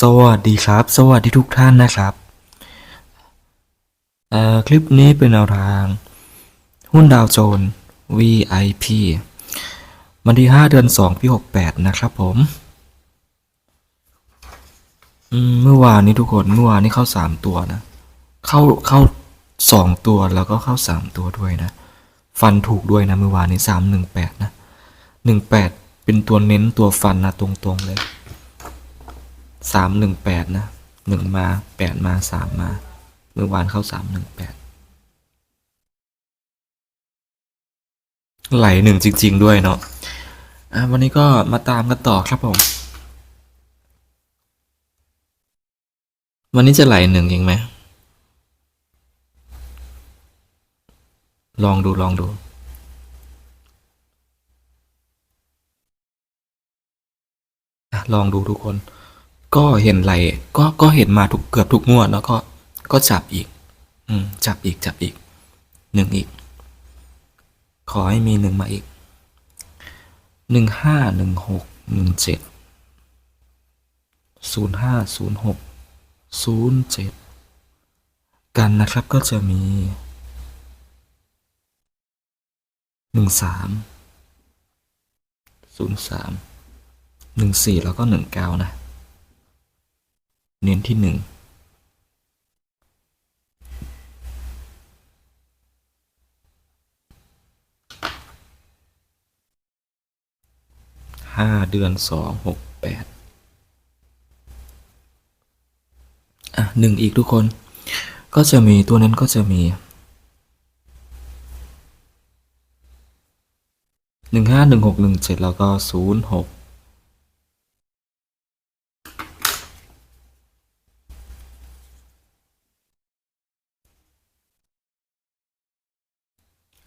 สวัสดีครับ สวัสดีทุกท่านนะครับคลิปนี้เป็นแนวทาง หุ้นดาวโจนส์ VIP วันที่ 5 เดือน 2 ปี 68 นะครับผมเมื่อวานนี้ทุกคนเมื่อวานนี้เข้า 3 ตัวนะ เข้าเข้า 2 ตัวแล้วก็เข้า 3 ตัวด้วยนะ ฟันถูกด้วยนะ เมื่อวานนี้ 318 นะ 18 เป็นตัวเน้นตัวฟันนะ ตรงๆเลย สามหนึ่งแปดนะหนึ่งมาแปดมาสามมา เมื่อวานเข้าสามหนึ่งแปดไหลหนึ่งจริง ๆ ด้วยเนาะอะวันนี้ก็มาตามกันต่อครับผม วันนี้จะไหลหนึ่งจริงไหมลองดูลองดูลองดูทุกคน ก็เห็นไหลก็ก็เห็นมาทุกเกือบทุกงวดแล้วก็ก็จับอีก อืม จับอีกจับอีกหนึ่งอีก ขอให้มีหนึ่งมาอีกหนึ่งห้าหนึ่งหกหนึ่งเจ็ดศูนย์ห้าศูนย์หกศูนย์เจ็ดกันนะครับก็จะมีหนึ่งสามศูนย์สามหนึ่งสี่แล้วก็หนึ่งเก้านะ เน้นที่หนึ่งห้าเดือนสองหกแปดอะหนึ่งอีกทุกคนก็จะมีตัวนั้นก็จะมีหนึ่งห้าหนึ่งหกหนึ่งเจ็ดแล้วก็ศูนย์หก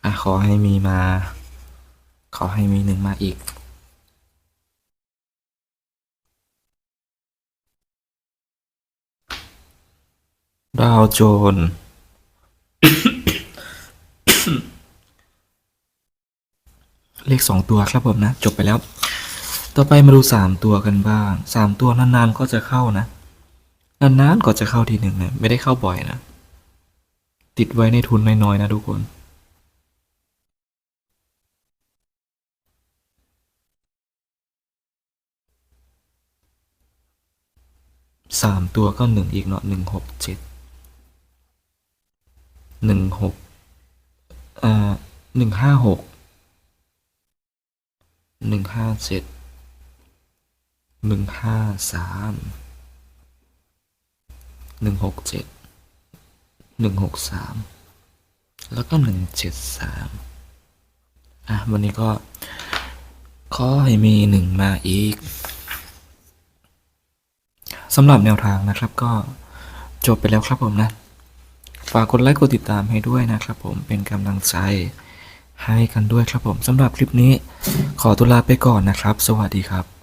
อะขอให้มีมา ขอให้มีหนึ่งมาอีก ดาวโจน เลขสองตัวครับผมนะ จบไปแล้ว ต่อไปมาดูสามตัวกันบ้างสามตัวนานๆก็จะเข้านะนานๆก็จะเข้าทีหนึ่งนะไม่ได้เข้าบ่อยนะ ติดไว้ในทุนน้อยๆนะทุกคน สามตัวก็หนึ่งอีกเนาะหนึ่งหกเจ็ดหนึ่งหกอ่าหนึ่งห้าหกหนึ่งห้าเจ็ดหนึ่งห้าสามหนึ่งหกเจ็ดหนึ่งหกสามแล้วก็หนึ่งเจ็ดสามอะวันนี้ก็ขอให้มีหนึ่งมาอีก สำหรับแนวทางนะครับก็จบไปแล้วครับผมนะ ฝากกดไลค์กดติดตามให้ด้วยนะครับผมเป็นกำลังใจให้กันด้วยครับผมสำหรับคลิปนี้ขอตุลาไปก่อนนะครับ สวัสดีครับ